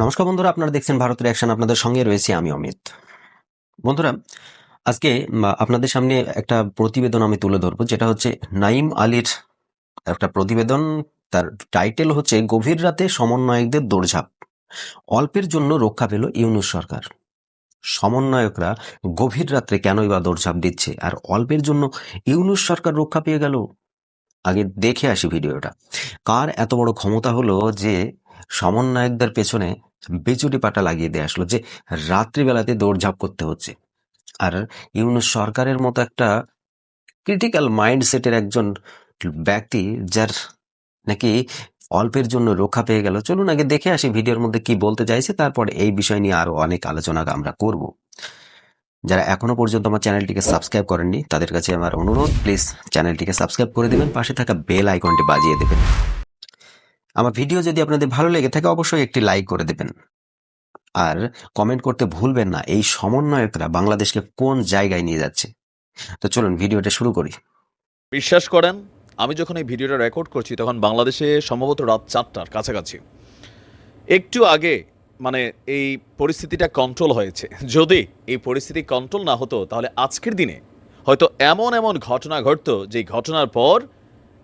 নমস্কার বন্ধুরা, আপনারা দেখছেন ভারতের অ্যাকশন আপনাদের সঙ্গে রয়েছে আমি অমিত। বন্ধুরা, আজকে আপনাদের সামনে একটা প্রতিবেদন আমি তুলে ধরবো, যেটা হচ্ছে নাইম আলীর একটা প্রতিবেদন। তার টাইটেল হচ্ছে, গভীর রাতে সমন্বয়কদের দৌড়ঝাঁপ। অল্পের জন্য রক্ষা পেল ইউনুস সরকার। সমন্বয়করা গভীর রাত্রে কেনই বা দৌড়ঝাঁপ দিচ্ছে? আর অল্পের জন্য ইউনুস সরকার রক্ষা পেয়ে গেল? আগে দেখে আসি ভিডিওটা। কার এত বড় ক্ষমতা হলো যে, সমন্বয়কদের পেছনে বেচুটি পাটা লাগিয়ে দিয়ে আসলো যে রাত্রিবেলাতে দৌড়ঝাঁপ করতে হচ্ছে। আর ইউনুস সরকারের মতো একটা ক্রিটিক্যাল মাইন্ডসেটের একজন ব্যক্তি যার নাকি অল্পের জন্য রক্ষা পেয়ে গেল। চলুন আগে দেখে আসি ভিডিওর মধ্যে কি বলতে চাইছে, তারপর এই বিষয় নিয়ে আরও অনেক আলোচনা আমরা করব। যারা এখনও পর্যন্ত আমার চ্যানেলটিকে সাবস্ক্রাইব করেননি, তাদের কাছে আমার অনুরোধ, প্লিজ চ্যানেলটিকে সাবস্ক্রাইব করে দেবেন, পাশে থাকা বেল আইকনটি বাজিয়ে দেবেন। আমার ভিডিও যদি আপনাদের ভালো লেগে থাকে, অবশ্যই একটি লাইক করে দেবেন। আর কমেন্ট করতে ভুলবেন না, এই সমন্বয়করা বাংলাদেশকে কোন জায়গায় নিয়ে যাচ্ছে? তো চলুন, ভিডিওটা শুরু করি। বিশ্বাস করেন, আমি যখন এই ভিডিওটা রেকর্ড করছি, তখন বাংলাদেশে সম্ভবত রাত চারটার কাছাকাছি। একটু আগে মানে এই পরিস্থিতিটা কন্ট্রোল হয়েছে। যদি এই পরিস্থিতি কন্ট্রোল না হতো, তাহলে আজকের দিনে হয়তো এমন এমন ঘটনা ঘটতো যে ঘটনার পর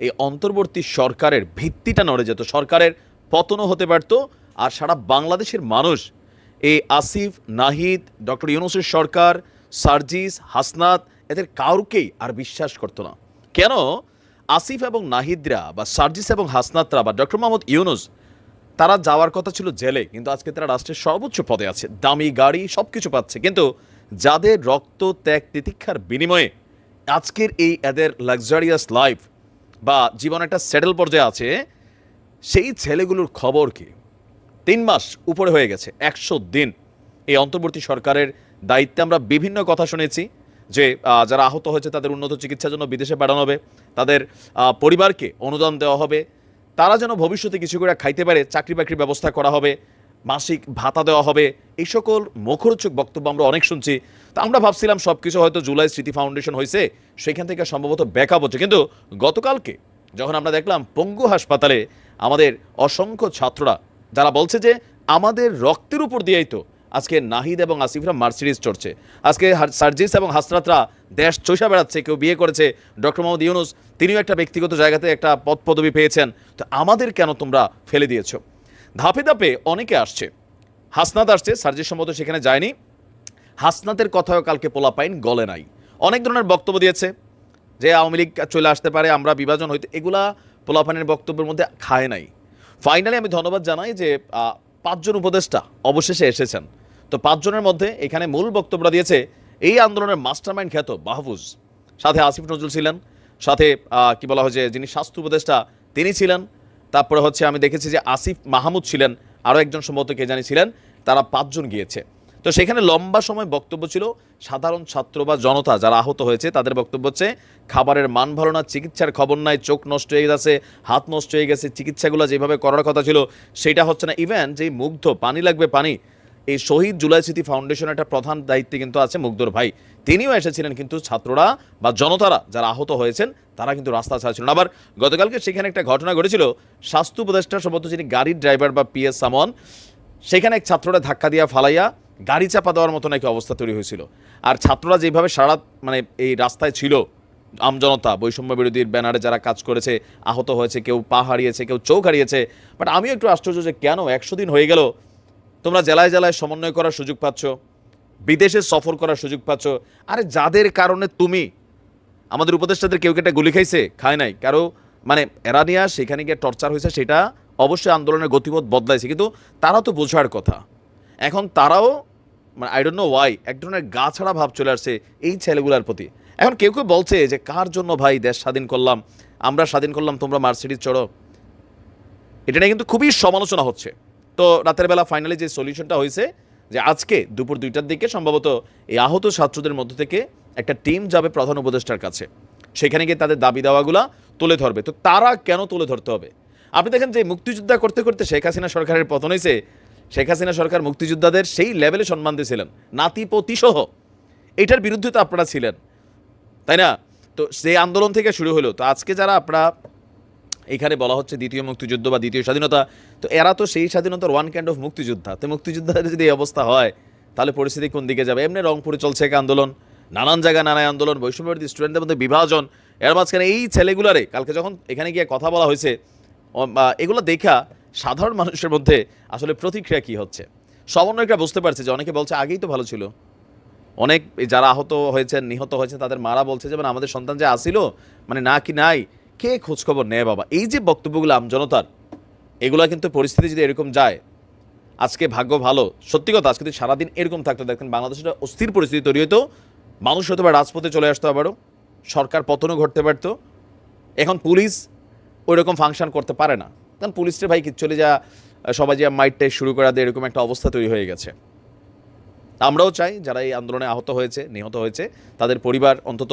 এই অন্তর্বর্তী সরকারের ভিত্তিটা নড়ে যেত। সরকারের পতনও হতে পারত আর সারা বাংলাদেশের মানুষ এই আসিফ, নাহিদ, ডক্টর ইউনুসের সরকার, সার্জিস, হাসনাত এদের কাউকেই আর বিশ্বাস করতো না। কেন? আসিফ এবং নাহিদরা বা সার্জিস এবং হাসনাতরা বা ডক্টর মোহাম্মদ ইউনুস, তারা যাওয়ার কথা ছিল জেলে, কিন্তু আজকে তারা রাষ্ট্রের সর্বোচ্চ পদে আছে। দামি গাড়ি সব কিছু পাচ্ছে। কিন্তু যাদের রক্ত, ত্যাগ, তিতিক্ষার বিনিময়ে আজকের এই এদের লাক্সারিয়াস লাইফ বা জীবন একটা সেটেল পর্যায়ে আছে, সেই ছেলেগুলোর খবর কি? তিন মাস উপরে হয়ে গেছে, একশো দিন। এই অন্তর্বর্তী সরকারের দায়িত্বে আমরা বিভিন্ন কথা শুনেছি যে যারা আহত হয়েছে তাদের উন্নত চিকিৎসার জন্য বিদেশে পাঠানো হবে, তাদের পরিবারকে অনুদান দেওয়া হবে, তারা যেন ভবিষ্যতে কিছু করে খাইতে পারে চাকরি বাকরির ব্যবস্থা করা হবে, মাসিক ভাতা দেওয়া হবে, এই সকল মুখরোচক বক্তব্য আমরা অনেক শুনছি। তা আমরা ভাবছিলাম সব কিছু হয়তো জুলাই স্মৃতি ফাউন্ডেশন হয়েছে সেখান থেকে সম্ভবত ব্যাকআপ হচ্ছে। কিন্তু গতকালকে যখন আমরা দেখলাম পঙ্গু হাসপাতালে আমাদের অসংখ্য ছাত্ররা, যারা বলছে যে আমাদের রক্তের উপর দিয়েই তো আজকে নাহিদ এবং আসিফরা মার্সিডিজ চড়ছে। আজকে সার্জিস এবং হাসরাতরা দেশ চৈষা বেড়াচ্ছে, কেউ বিয়ে করেছে। ডক্টর মোহাম্মদ ইউনুস, তিনিও একটা ব্যক্তিগত জায়গাতে একটা পদ পদবি পেয়েছেন। তো আমাদের কেন তোমরা ফেলে দিয়েছ? ধাপে ধাপে অনেকে আসছে। হাসনাত আসছে, সার্জিস সম্ভবত সেখানে যায়নি। হাসনাতের কথাও কালকে পোলাপাইন গলে নাই। অনেক ধরনের বক্তব্য দিয়েছে যে আওয়ামী লীগ চলে আসতে পারে, আমরা বিভাজন হইতে এগুলা পোলাপানের বক্তব্যের মধ্যে খায় নাই। ফাইনালি আমি ধন্যবাদ জানাই যে পাঁচজন উপদেষ্টা অবশেষে এসেছেন। তো পাঁচজনের মধ্যে এখানে মূল বক্তব্যটা দিয়েছে, এই আন্দোলনের মাস্টারমাইন্ড খ্যাত মাহফুজ। সাথে আসিফ নজরুল ছিলেন, সাথে কি বলা হয় যে, যিনি স্বাস্থ্য উপদেষ্টা, তিনি ছিলেন। তারপরে হচ্ছে আমি দেখেছি যে আসিফ মাহমুদ ছিলেন আরও একজন সম্ভবত কে জানি ছিলেন, তারা পাঁচজন গিয়েছে। তো সেখানে লম্বা সময় বক্তব্য ছিল সাধারণ ছাত্র বা জনতা যারা আহত হয়েছে, তাদের বক্তব্য হচ্ছে, খাবারের মান ভালো না, চিকিৎসার খবর নাই, চোখ নষ্ট হয়ে গেছে, হাত নষ্ট হয়ে গেছে, চিকিৎসাগুলো যেভাবে করার কথা ছিল, সেটা হচ্ছে না। ইভেন যেই মুগ্ধ, পানি লাগবে পানি, এই শহীদ জুলাই স্মৃতি ফাউন্ডেশনের একটা প্রধান দায়িত্বে কিন্তু আছে মুগ্ধর ভাই। তিনিও এসেছিলেন কিন্তু ছাত্ররা বা জনতারা যারা আহত হয়েছেন, তারা কিন্তু রাস্তা ছাড়া ছিলেন আবার গতকালকে সেখানে একটা ঘটনা ঘটেছিল, স্বাস্থ্য উপদেষ্টা সম্ভবত যিনি গাড়ির ড্রাইভার বা পিএস সামন সেখানে এক ছাত্ররা ধাক্কা দিয়া ফালাইয়া গাড়ি চাপা দেওয়ার মতো নাকি অবস্থা তৈরি হয়েছিল। আর ছাত্ররা যেভাবে সারা মানে এই রাস্তায় ছিল আমজনতা বৈষম্য বিরোধীর ব্যানারে যারা কাজ করেছে, আহত হয়েছে, কেউ পা হারিয়েছে, কেউ চোখ হারিয়েছে বাট আমিও একটু আশ্চর্য যে কেন একশো দিন হয়ে গেল, তোমরা জেলায় জেলায় সমন্বয় করার সুযোগ পাচ্ছ, বিদেশে সফর করার সুযোগ পাচ্ছ, আরে যাদের কারণে তুমি, আমাদের উপদেষ্টাদের কেউ কেটে গুলি খাইছে? খায় নাই। কারও মানে এরা নিয়ে সেখানে গিয়ে টর্চার হয়েছে, সেটা অবশ্যই আন্দোলনের গতিপথ বদলাইছে, কিন্তু তারা তো বোঝার কথা। এখন তারাও মানে আই ডোন্ট নো ওয়াই এক ধরনের গা ছাড়া ভাব চলে আসছে এই ছেলেগুলোর প্রতি। এখন কেউ কেউ বলছে যে, কার জন্য ভাই দেশ স্বাধীন করলাম? আমরা স্বাধীন করলাম তোমরা মার্সিডিজ চড়ো। এটা নিয়ে কিন্তু খুবই সমালোচনা হচ্ছে। তো রাতের বেলা ফাইনালি যে সলিউশনটা হয়েছে, যে আজকে দুপুর দুইটার দিকে সম্ভবত এই আহত ছাত্রদের মধ্য থেকে একটা টিম যাবে প্রধান উপদেষ্টার কাছে। সেখানে গিয়ে তাদের দাবি দাওয়াগুলা তুলে ধরবে। তো তারা কেন তুলে ধরতে হবে? আপনি দেখেন যে মুক্তিযোদ্ধা করতে করতে শেখ হাসিনা সরকারের পতন হয়েছে শেখ হাসিনা সরকার মুক্তিযোদ্ধাদের সেই লেভেলে সম্মান দিয়েছিলেন। নাতিপতি সহ। এটার বিরুদ্ধে তো আপনারা ছিলেন। তাই না? তো সেই আন্দোলন থেকে শুরু হলো। তো আজকে যারা আপনারা এখানে বলা হচ্ছে দ্বিতীয় মুক্তিযুদ্ধ বা দ্বিতীয় স্বাধীনতা, তো এরা তো সেই স্বাধীনতার ওয়ান কাইন্ড অফ মুক্তিযোদ্ধা। তো মুক্তিযোদ্ধাদের যদি এই অবস্থা হয়, তাহলে পরিস্থিতি কোন দিকে যাবে? এমনি রংপুরে চলছে এক আন্দোলন, নানান জায়গায় নানান আন্দোলন বৈষম্যবিরোধী স্টুডেন্টদের মধ্যে বিভাজন। এর মাঝখানে এই ছেলেগুলারে, কালকে যখন এখানে গিয়ে কথা বলা হয়েছে এগুলো দেখা সাধারণ মানুষের মধ্যে আসলে প্রতিক্রিয়া কি হচ্ছে? সমন্বয়করা বুঝতে পারছে যে অনেকে বলছে, আগেই তো ভালো ছিল। অনেক যারা আহত হয়েছেন, নিহত হয়েছেন, তাদের মারা বলছে যে মানে আমাদের সন্তান যে আসিল মানে না কি নাই, কে খোঁজখবর নেয় বাবা? এই যে বক্তব্যগুলো আমজনতার, এগুলা কিন্তু পরিস্থিতি যদি এরকম যায়, আজকে ভাগ্য ভালো, সত্যি কথা, আজকে যদি সারাদিন এরকম থাকতো দেখতেন বাংলাদেশের অস্থির পরিস্থিতি তৈরি হতো মানুষ হয়তো বা রাজপথে চলে আসতো আবারও, সরকার পতনও ঘটতে পারতো, এখন পুলিশ ওই রকম ফাংশন করতে পারে না। কারণ পুলিশের ভাই চলে যা সবাই যা যে মাইটটাই শুরু করা দিয়ে এরকম একটা অবস্থা তৈরি হয়ে গেছে। আমরাও চাই যারা এই আন্দোলনে আহত হয়েছে, নিহত হয়েছে, তাদের পরিবার অন্তত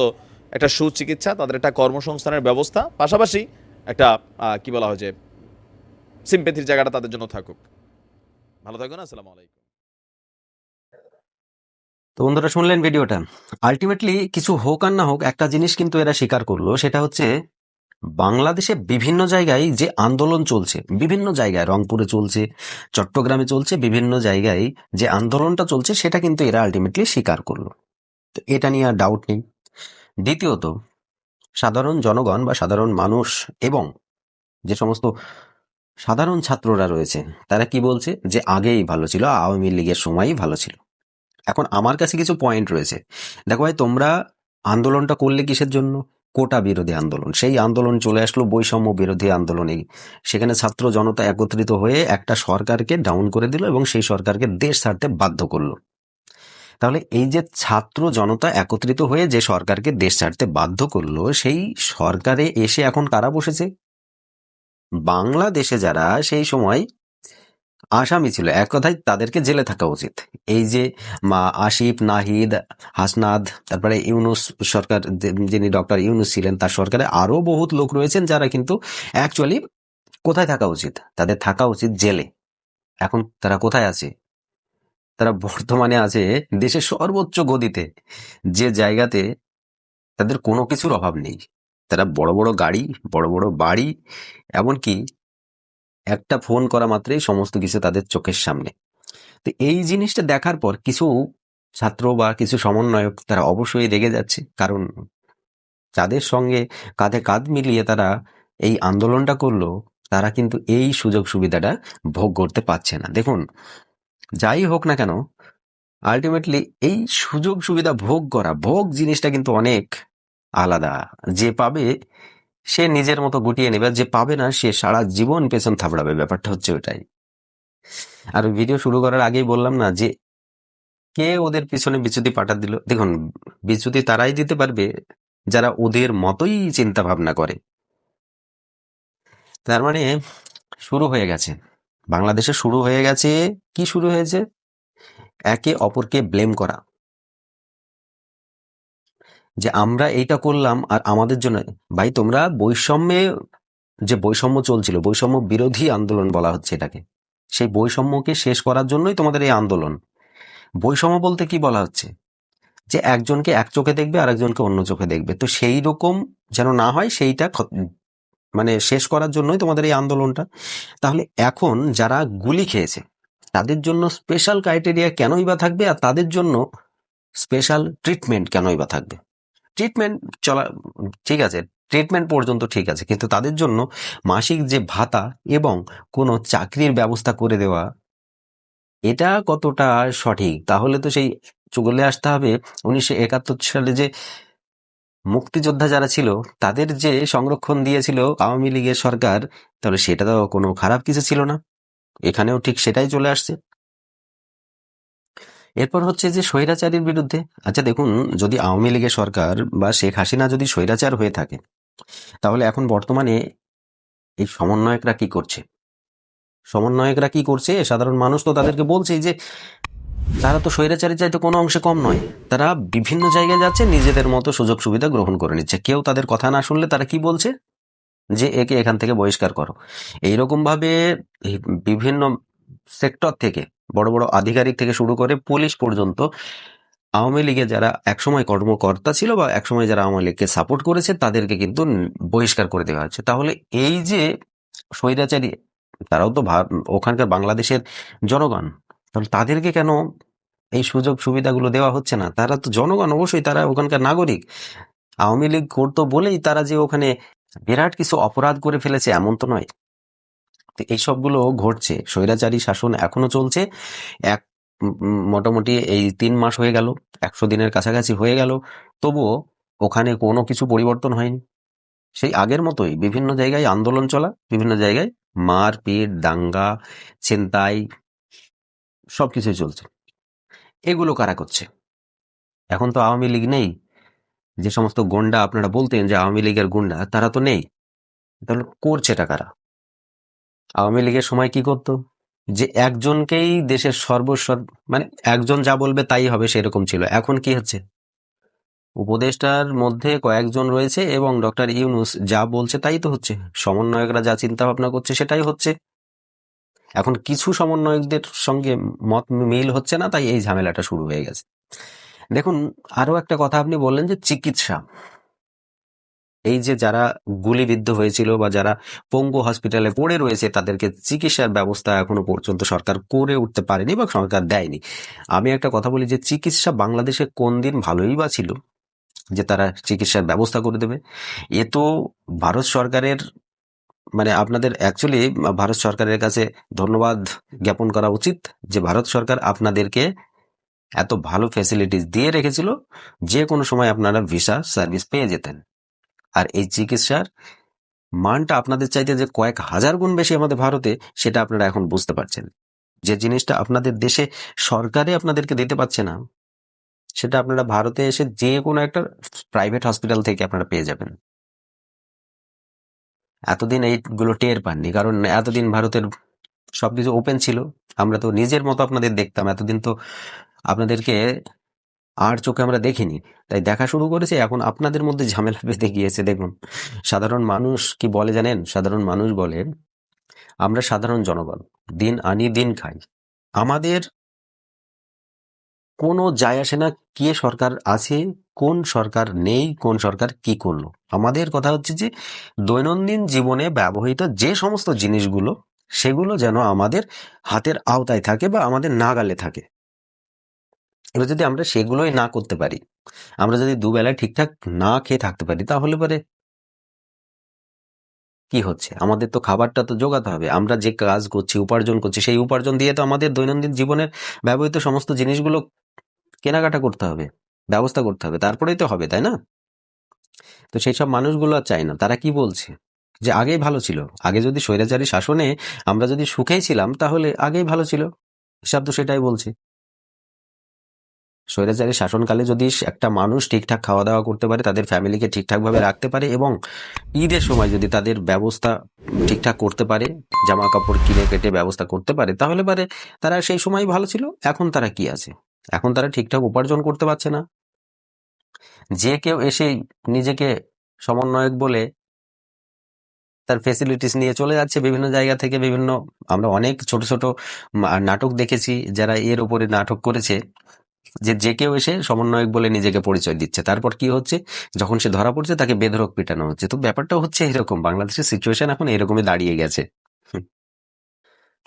একটা সুচিকিৎসা, তাদের একটা কর্মসংস্থানের ব্যবস্থা, পাশাপাশি একটা কি বলা হয় যে সিম্পেথির জায়গাটা তাদের জন্য থাকুক। ভালো থাকুন, আসসালামু আলাইকুম। তো বন্ধুরা, শুনলেন ভিডিওটা। আলটিমেটলি কিছু হোক আর না হোক, একটা জিনিস কিন্তু এরা স্বীকার করল, সেটা হচ্ছে বাংলাদেশে বিভিন্ন জায়গায় যে আন্দোলন চলছে, বিভিন্ন জায়গায়, রংপুরে চলছে, চট্টগ্রামে চলছে, বিভিন্ন জায়গায় যে আন্দোলনটা চলছে, সেটা কিন্তু এরা আলটিমেটলি স্বীকার করল। তো এটা নিয়ে আর ডাউট নেই। দ্বিতীয়ত, সাধারণ জনগণ বা সাধারণ মানুষ এবং যে সমস্ত সাধারণ ছাত্ররা রয়েছে, তারা কি বলছে? যে আগেই ভালো ছিল, আওয়ামী লীগের সময়ই ভালো ছিল। এখন আমার কাছে কিছু পয়েন্ট রয়েছে। দেখো ভাই, তোমরা আন্দোলনটা করলে কিসের জন্য? কোটা বিরোধী আন্দোলন। সেই আন্দোলন চলে আসলো বৈষম্য বিরোধী আন্দোলনে সেখানে ছাত্র জনতা একত্রিত হয়ে একটা সরকারকে ডাউন করে দিল এবং সেই সরকারকে দেশ ছাড়তে বাধ্য করল। তাহলে এই যে ছাত্র জনতা একত্রিত হয়ে যে সরকারকে দেশ ছাড়তে বাধ্য করল, সেই সরকারে এসে এখন কারা বসেছে? বাংলাদেশে যারা সেই সময় আসামি ছিল। এক কথায় তাদেরকে জেলে থাকা উচিত। এই যে মা আসিফ, নাহিদ, হাসনাদ, তারপরে ইউনুস সরকার, যিনি ডক্টর ইউনুস ছিলেন, তার সরকারে আরও বহুত লোক রয়েছেন যারা কিন্তু অ্যাকচুয়ালি কোথায় থাকা উচিত? তাদের থাকা উচিত জেলে। এখন তারা কোথায় আছে? তারা বর্তমানে আছে দেশের সর্বোচ্চ গদিতে। যে জায়গাতে তাদের কোনো কিছুর অভাব নেই। তারা বড় বড় গাড়ি, বড় বড় বাড়ি, এমনকি একটা ফোন করা মাত্রই সমস্ত কিছু তাদের চোখের সামনে। তো এই জিনিসটা দেখার পর কিছু ছাত্র বা কিছু সমন্বয়ক তারা অবশ্যই রেগে যাচ্ছে। কারণ যাদের সঙ্গে কাঁধে কাঁধ মিলিয়ে তারা এই আন্দোলনটা করল, তারা কিন্তু এই সুযোগ সুবিধাটা ভোগ করতে পারছে না। দেখুন, যাই হোক না কেন আলটিমেটলি এই সুযোগ সুবিধা ভোগ করা, ভোগ জিনিসটা কিন্তু অনেক আলাদা। যে পাবে সে নিজের মতো গুটিয়ে নেবে যে পাবে না, সে সারা জীবন পেছন থাপড়াবে। ব্যাপারটা হচ্ছে ওটাই। আর ভিডিও শুরু করার আগেই বললাম না যে, কে ওদের পিছনে বিচ্যুতি পাঠা দিল? দেখুন, বিচ্যুতি তারাই দিতে পারবে, যারা ওদের মতোই চিন্তা ভাবনা করে। তার মানে শুরু হয়ে গেছে। বাংলাদেশে শুরু হয়ে গেছে। কি শুরু হয়েছে? একে অপরকে ব্লেম করা। যে আমরা এইটা করলাম আর আমাদের জন্য, ভাই তোমরা বৈষম্যে যে বৈষম্য চলছিল, বৈষম্য বিরোধী আন্দোলন বলা হচ্ছে এটাকে, সেই বৈষম্যকে শেষ করার জন্যই তোমাদের এই আন্দোলন। বৈষম্য বলতে কি বলা হচ্ছে? যে একজনকে এক চোখে দেখবে আর একজনকে অন্য চোখে দেখবে। তো সেই রকম যেন না হয় সেইটা মানে শেষ করার জন্যই তোমাদের এই আন্দোলনটা। তাহলে এখন যারা গুলি খেয়েছে, তাদের জন্য স্পেশাল ক্রাইটেরিয়া কেনই বা থাকবে আর তাদের জন্য স্পেশাল ট্রিটমেন্ট কেনই বা থাকবে? ট্রিটমেন্ট চলা, ঠিক আছে ট্রিটমেন্ট পর্যন্ত ঠিক আছে, কিন্তু তাদের জন্য মাসিক যে ভাতা এবং কোনো চাকরির ব্যবস্থা করে দেওয়া, এটা কতটা সঠিক? তাহলে তো সেই চলে আসতে হবে উনিশশো একাত্তর সালে যে মুক্তিযোদ্ধা যারা ছিল, তাদের যে সংরক্ষণ দিয়েছিল আওয়ামী লীগের সরকার, তাহলে সেটা তো কোনো খারাপ কিছু ছিল না। এখানেও ঠিক সেটাই চলে আসছে। এরপর হচ্ছে যে স্বৈরাচারীর বিরুদ্ধে আচ্ছা দেখুন, যদি আওয়ামী লীগের সরকার বা শেখ হাসিনা যদি স্বৈরাচার হয়ে থাকে, তাহলে এখন বর্তমানে এই সমন্বয়করা কি করছে? সমন্বয়করা কি করছে? সাধারণ মানুষ তো তাদেরকে বলছে যে, তারা তো স্বৈরাচারী চাইতে কোনো অংশে কম নয়। তারা বিভিন্ন জায়গায় যাচ্ছে, নিজেদের মতো সুযোগ সুবিধা গ্রহণ করে নিচ্ছে। কেউ তাদের কথা না শুনলে তারা কি বলছে? যে, একে এখান থেকে বহিষ্কার করো। এইরকম ভাবে বিভিন্ন সেক্টর থেকে, বড় বড় আধিকারিক থেকে শুরু করে পুলিশ পর্যন্ত আওয়ামী লীগে যারা একসময় কর্মকর্তা ছিল বা একসময় যারা আওয়ামী লীগকে সাপোর্ট করেছে, তাদেরকে কিন্তু বহিষ্কার করে দেওয়া হচ্ছে তাহলে এই যে স্বৈরাচারী, তারাও তো ওখানকার বাংলাদেশের জনগণ, তাহলে তাদেরকে কেন এই সুযোগ সুবিধাগুলো দেওয়া হচ্ছে না? তারা তো জনগণ, অবশ্যই তারা ওখানকার নাগরিক। আওয়ামী লীগ করতো বলেই তারা যে ওখানে বিরাট কিছু অপরাধ করে ফেলেছে, এমন তো নয়। এই সবগুলো ঘটছে। স্বৈরাচারী শাসন এখনও চলছে। এক মোটামুটি এই তিন মাস হয়ে গেল, একশো দিনের কাছাকাছি হয়ে গেল। তবুও ওখানে কোনো কিছু পরিবর্তন হয়নি। সেই আগের মতোই বিভিন্ন জায়গায় আন্দোলন চলা, বিভিন্ন জায়গায় মারপিট, দাঙ্গা, ছিনতাই, সব কিছুই চলছে। এগুলো কারা করছে? এখন তো আওয়ামী লীগ নেই। যে সমস্ত গুন্ডা আপনারা বলতেন যে আওয়ামী লীগের গুন্ডা, তারা তো নেই। তাহলে করছেটা কারা? আওয়ামী লীগের সময় কি করতো? যে একজনকেই দেশের সর্বস্ব মানে একজন যা বলবে তাই হবে সেরকম ছিল। এখন কি হচ্ছে? উপদেষ্টার মধ্যে কয়েকজন রয়েছে এবং ডক্টর ইউনুস যা বলছে তাই তো হচ্ছে। সমন্বয়করা যা চিন্তা ভাবনা করছে সেটাই হচ্ছে। এখন কিছু সমন্বয়কদের সঙ্গে মত মিল হচ্ছে না, তাই এই ঝামেলাটা শুরু হয়ে গেছে। দেখুন আরও একটা কথা আপনি বললেন যে চিকিৎসা। এই যে যারা গুলিবিদ্ধ হয়েছিল বা যারা পঙ্গু হসপিটালে পড়ে রয়েছে, তাদেরকে চিকিৎসার ব্যবস্থা এখনও পর্যন্ত সরকার করে উঠতে পারেনি বা সরকার দেয়নি। আমি একটা কথা বলি যে, চিকিৎসা বাংলাদেশে কোন দিন ভালোই বা ছিল? যে তারা চিকিৎসার ব্যবস্থা করে দেবে। এ তো ভারত সরকারের মানে আপনাদের অ্যাকচুয়ালি ভারত সরকারের কাছে ধন্যবাদ জ্ঞাপন করা উচিত যে, ভারত সরকার আপনাদেরকে এত ভালো ফ্যাসিলিটিস দিয়ে রেখেছিল। যে কোনো সময় আপনারা ভিসা সার্ভিস পেয়ে যেতেন। আর এই চিকিৎসার মানটা আপনাদের চাইতে যে কয়েক হাজার গুণ বেশি আমাদের ভারতে, সেটা আপনারা এখন বুঝতে পারছেন। যে জিনিসটা আপনাদের দেশে সরকারে আপনাদেরকে দিতে পারছে না, সেটা আপনারা ভারতে এসে যে কোনো একটা প্রাইভেট হসপিটাল থেকে আপনারা পেয়ে যাবেন। এতদিন এইগুলো টের পাননি, কারণ এতদিন ভারতের সবকিছু ওপেন ছিল। আমরা তো নিজের মতো আপনাদের দেখতাম, এতদিন তো আপনাদেরকে আর চোখে আমরা দেখিনি। তাই দেখা শুরু করেছে, এখন আপনাদের মধ্যে ঝামেলা বেঁধে গিয়েছে। দেখুন, সাধারণ মানুষ কি বলে জানেন? সাধারণ মানুষ বলে, আমরা সাধারণ জনগণ, দিন আনি, দিন খাই। আমাদের কোনো যায় আসে না কে সরকার আছে, কোন সরকার নেই, কোন সরকার কি করল। আমাদের কথা হচ্ছে যে, দৈনন্দিন জীবনে ব্যবহৃত যে সমস্ত জিনিসগুলো, সেগুলো যেন আমাদের হাতের আওতায় থাকে বা আমাদের নাগালে থাকে। এবার যদি আমরা সেগুলোই না করতে পারি, আমরা যদি দুবেলায় ঠিকঠাক না খেয়ে থাকতে পারি, তাহলে পরে কি হচ্ছে? আমাদের তো খাবারটা তো জোগাতে হবে। আমরা যে কাজ করছি, উপার্জন করছি, সেই উপার্জন দিয়ে তো আমাদের দৈনন্দিন জীবনের ব্যবহৃত সমস্ত জিনিসগুলো কেনাকাটা করতে হবে, ব্যবস্থা করতে হবে। তারপরেই তো হবে, তাই না? তো সেই সব মানুষগুলো আর চায় না। তারা কি বলছে? যে আগেই ভালো ছিল। আগে যদি স্বৈরাচারী শাসনে আমরা যদি সুখেই ছিলাম, তাহলে আগেই ভালো ছিল। হিসাব তো সেটাই বলছে। স্বৈরাচারী শাসনকালে যদি একটা মানুষ ঠিকঠাক খাওয়া দাওয়া করতে পারে, তাদের ফ্যামিলিকে ঠিকঠাকভাবে রাখতে পারে এবং ঈদের সময় যদি তাদের ব্যবস্থা ঠিকঠাক করতে পারে জামা কাপড় কিনে কেটে ব্যবস্থা করতে পারে, তাহলে পারে তারা সেই সময় ভালো ছিল। এখন তারা কি আছে? এখন তারা ঠিকঠাক উপার্জন করতে পারছে না। যে কেউ এসে নিজেকে সমন্বয়ক বলে তার ফেসিলিটিস নিয়ে চলে যাচ্ছে বিভিন্ন জায়গা থেকে, বিভিন্ন আমরা অনেক ছোট ছোট নাটক দেখেছি যারা এর উপরে নাটক করেছে। যে যে কেউ এসে সমন্বয়ক বলে নিজেকে পরিচয় দিচ্ছে। তারপর কি হচ্ছে? যখন সে ধরা পড়ছে, তাকে বেধরক পিটানো হচ্ছে। তো ব্যাপারটা হচ্ছে এরকম। বাংলাদেশের সিচুয়েশন এখন এরকমই দাঁড়িয়ে গেছে।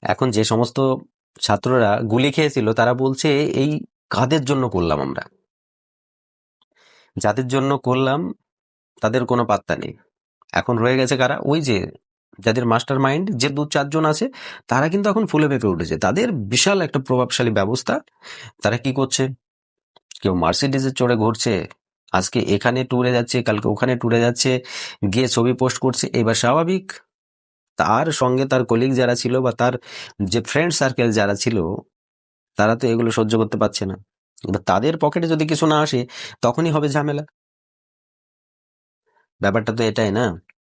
এখন যে সমস্ত ছাত্ররা গুলি খেয়েছিল, তারা বলছে, এই কাদের জন্য করলাম আমরা? যাদের জন্য করলাম, তাদের কোনো পাত্তা নেই। এখন রয়ে গেছে কারা? ওই যে যাদের মাস্টার মাইন্ড যে দু চারজন আছে, তারা কিন্তু এখন ফুলে পেঁপে উঠেছে। তাদের বিশাল একটা প্রভাবশালী ব্যবস্থা। তারা কি করছে? কেউ মার্সিডিজে চড়ে ঘুরছে। আজকে এখানে ট্যুরে যাচ্ছে, কালকে ওখানে ট্যুরে যাচ্ছে, গিয়ে ছবি পোস্ট করছে। এবার স্বাভাবিক, তার সঙ্গে তার কলিগ যারা ছিল বা তার যে ফ্রেন্ড সার্কেল যারা ছিল, তারা তো এগুলো সহ্য করতে পারছে না। এবার তাদের পকেটে যদি কিছু না আসে, তখনই হবে ঝামেলা। ব্যাপারটা তো এটাই না?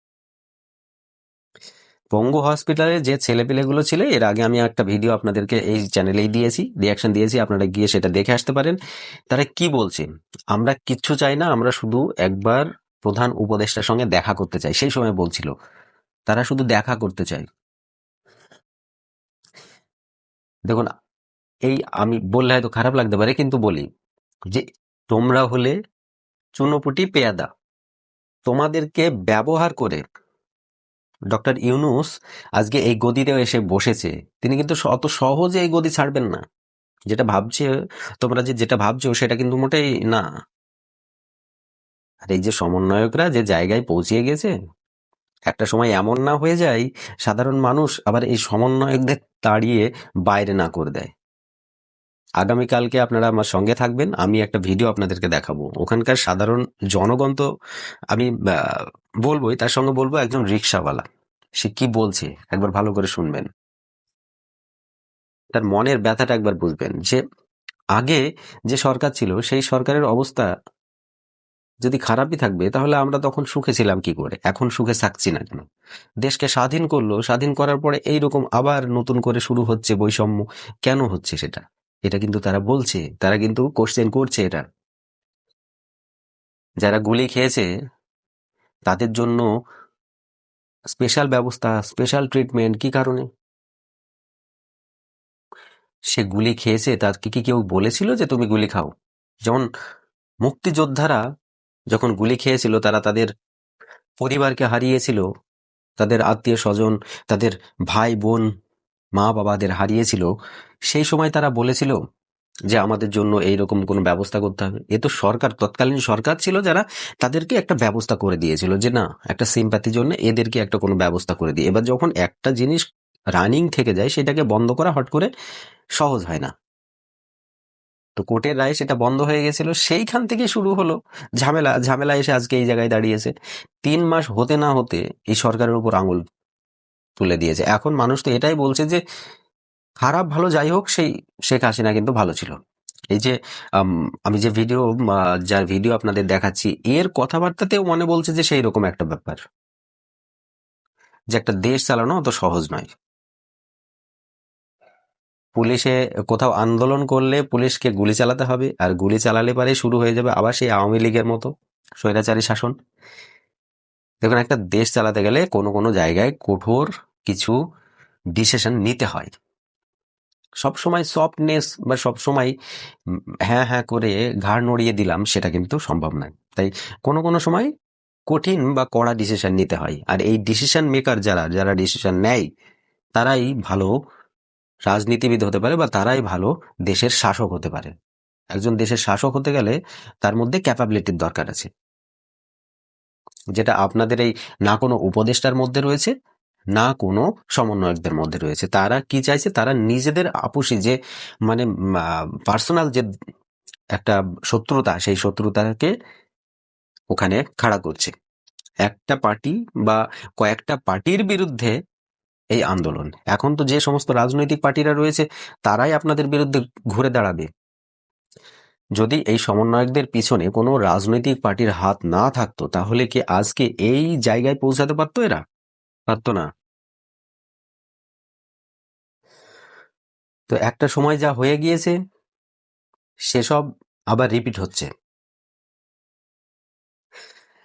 পঙ্গু হসপিটালে যে ছেলেপিলেগুলো ছিল, এর আগে আমি একটা ভিডিও আপনাদেরকে এই চ্যানেলেই দিয়েছি রিয়াকশন দিয়েছি, আপনারা গিয়ে সেটা দেখে আসতে পারেন। তারা কি বলছে? আমরা কিচ্ছু চাই না, আমরা শুধু একবার প্রধান উপদেষ্টার সঙ্গে দেখা করতে চাই, সেই সময় বলছিল। তারা শুধু দেখা করতে চায়। দেখুন, এই আমি বললে হয়তো খারাপ লাগতে পারে, কিন্তু বলি যে, তোমরা হলে চুনোপুটি পেয়াদা। তোমাদেরকে ব্যবহার করে ডক্টর ইউনুস আজকে এই গদিতে এসে বসেছে। তিনি কিন্তু অত সহজে এই গদি ছাড়বেন না। যেটা ভাবছে, তোমরা যে যেটা ভাবছ সেটা কিন্তু মোটেই না। আর এই যে সমন্বয়করা যে জায়গায় পৌঁছিয়ে গেছে, একটা সময় এমন না হয়ে যায়, সাধারণ মানুষ আবার এই সমন্বয়কদের তাড়িয়ে বাইরে না করে দেয়। আগামীকালকে আপনারা আমার সঙ্গে থাকবেন। আমি একটা ভিডিও আপনাদেরকে দেখাবো। ওখানকার সাধারণ জনগণ তো আমি বলবোই, তার সঙ্গে বলব একজন রিক্সাওয়ালা। সে কি বলছে? একবার ভালো করে শুনবেন। তার মনের ব্যথাটা একবার বুঝবেন। যে আগে যে সরকার ছিল, সেই সরকারের অবস্থা যদি খারাপই থাকবে, তাহলে আমরা তখন সুখে ছিলাম কি করে? এখন সুখে থাকছি না কেন? দেশকে স্বাধীন করল। স্বাধীন করার পরে এইরকম আবার নতুন করে শুরু হচ্ছে বৈষম্য। কেন হচ্ছে সেটা? এটা কিন্তু তারা বলছে, তারা কিন্তু কোশ্চেন করছে এটা। যারা গুলি খেয়েছে, তাদের জন্য স্পেশাল ব্যবস্থা স্পেশাল ট্রিটমেন্ট কি কারণে? সে গুলি খেয়েছে তাকে কি কেউ বলেছিল যে তুমি গুলি খাও? যেমন মুক্তিযোদ্ধারা যখন গুলি খেয়েছিল, তারা তাদের পরিবারকে হারিয়েছিল, তাদের আত্মীয় স্বজন, তাদের ভাই বোন মা বাবাদের হারিয়েছিল, সেই সময় তারা বলেছিল যে আমাদের জন্য এইরকম কোনো ব্যবস্থা করতে হবে। এ তো সরকার, তৎকালীন সরকার ছিল যারা তাদেরকে একটা ব্যবস্থা করে দিয়েছিল যে না, একটা সিম্প্যাথির জন্য এদেরকে একটা কোনো ব্যবস্থা করে দিয়ে এবার যখন একটা জিনিস রানিং থেকে যায়, সেটাকে বন্ধ করা হট করে সহজ হয় না। তো কোর্টের রায় সেটা বন্ধ হয়ে গেছিল। সেইখান থেকে শুরু হলো। ঝামেলা ঝামেলা এসে আজকে এই জায়গায় দাঁড়িয়েছে। তিন মাস হতে না হতে এই সরকারের উপর আঙুল তুলে দিয়েছে। এখন মানুষ তো এটাই বলছে যে খারাপ ভালো যাই হোক সেই শেখ হাসিনা কিন্তু ভালো ছিল। এই যে আম, যে ভিডিও যার ভিডিও আপনাদের দেখাচ্ছি এর কথাবার্তাতেও মনে বলছে যে সেই রকম একটা ব্যাপার। যে একটা দেশ চালানো অত সহজ নয়। পুলিশে কোথাও আন্দোলন করলে পুলিশকে গুলি চালাতে হবে আর গুলি চালালে পারে শুরু হয়ে যাবে আবার সেই আওয়ামী লীগের মতো স্বৈরাচারী শাসন। দেখুন একটা দেশ চালাতে গেলে কোনো কোনো জায়গায় কঠোর কিছু ডিসিশন নিতে হয়। সব সময় সফটনেস বা সব সময় হ্যাঁ হ্যাঁ করে ঘাড় নড়িয়ে দিলাম, সেটা কিন্তু সম্ভব নয়। তাই কোনো কোনো সময় কঠিন বা কড়া ডিসিশন নিতে হয়। আর এই ডিসিশন মেকার যারা যারা ডিসিশন নেয়, তারাই ভালো রাজনীতিবিদ হতে পারে বা তারাই ভালো দেশের শাসক হতে পারে। একজন দেশের শাসক হতে গেলে তার মধ্যে ক্যাপাবিলিটির দরকার আছে। যেটা আপনাদের এই না কোনো উপদেষ্টার মধ্যে রয়েছে না কোনো সমন্বয়কদের মধ্যে রয়েছে। তারা কি চাইছে? তারা নিজেদের আপুসি যে মানে পার্সোনাল যে একটা শত্রুতা, সেই শত্রুতাকে ওখানে খাড়া করছে। একটা পার্টি বা কয়েকটা পার্টির বিরুদ্ধে এই আন্দোলন। এখন তো যে সমস্ত রাজনৈতিক পার্টিরা রয়েছে, তারাই আপনাদের বিরুদ্ধে ঘুরে দাঁড়াবে। যদি এই সমন্বয়কদের পিছনে কোনো রাজনৈতিক পার্টির হাত না থাকতো, তাহলে কি আজকে এই জায়গায় পৌঁছাতে পারতো এরা? পারতো না। তো একটা সময় যা হয়ে গিয়েছে, সেসব আবার রিপিট হচ্ছে।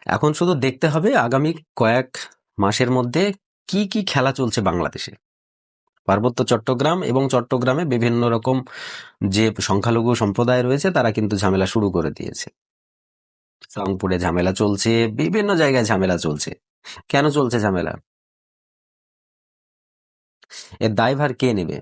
এখন শুধু দেখতে হবে আগামী কয়েক মাসের মধ্যে কি কি খেলা চলছে বাংলাদেশে। পার্বত্য চট্টগ্রাম এবং চট্টগ্রামে বিভিন্ন রকম যে সংখ্যালঘু সম্প্রদায় রয়েছে, তারা কিন্তু ঝামেলা শুরু করে দিয়েছে। রংপুরে ঝামেলা চলছে, বিভিন্ন জায়গায় ঝামেলা চলছে। কেন চলছে ঝামেলা? এর দায়ভার কে নেবে?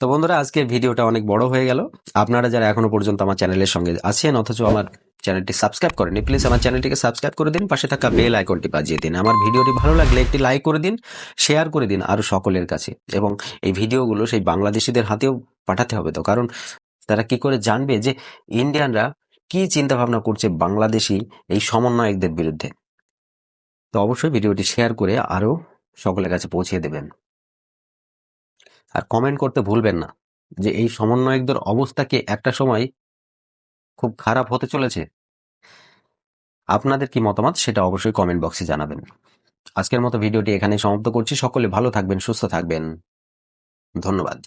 তো বন্ধুরা, আজকের ভিডিওটা অনেক বড় হয়ে গেল। আপনারা যারা এখনও পর্যন্ত আমার চ্যানেলের সঙ্গে আছেন, অথচ আমার চ্যানেলটি সাবস্ক্রাইব করেনি প্লিজ আমার চ্যানেলটিকে সাবস্ক্রাইব করে দিন, পাশে থাকা বেল আইকনটি বাজিয়ে দিন। আমার ভিডিওটি ভালো লাগলে একটি লাইক করে দিন, শেয়ার করে দিন আরও সকলের কাছে। এবং এই ভিডিওগুলো সেই বাংলাদেশিদের হাতেও পাঠাতে হবে তো। কারণ তারা কি করে জানবে যে ইন্ডিয়ানরা কি চিন্তা ভাবনা করছে বাংলাদেশি এই সমন্বয়কদের বিরুদ্ধে? তো অবশ্যই ভিডিওটি শেয়ার করে আরও সকলের কাছে পৌঁছে দেবেন। আর কমেন্ট করতে ভুলবেন না যে এই সমন্বয়কদের অবস্থা কি একটা সময় খুব খারাপ হতে চলেছে। আপনাদের কি মতামত সেটা অবশ্যই কমেন্ট বক্সে জানাবেন। আজকের মতো ভিডিওটি এখানে সমাপ্ত করছি। সকলে ভালো থাকবেন, সুস্থ থাকবেন। ধন্যবাদ।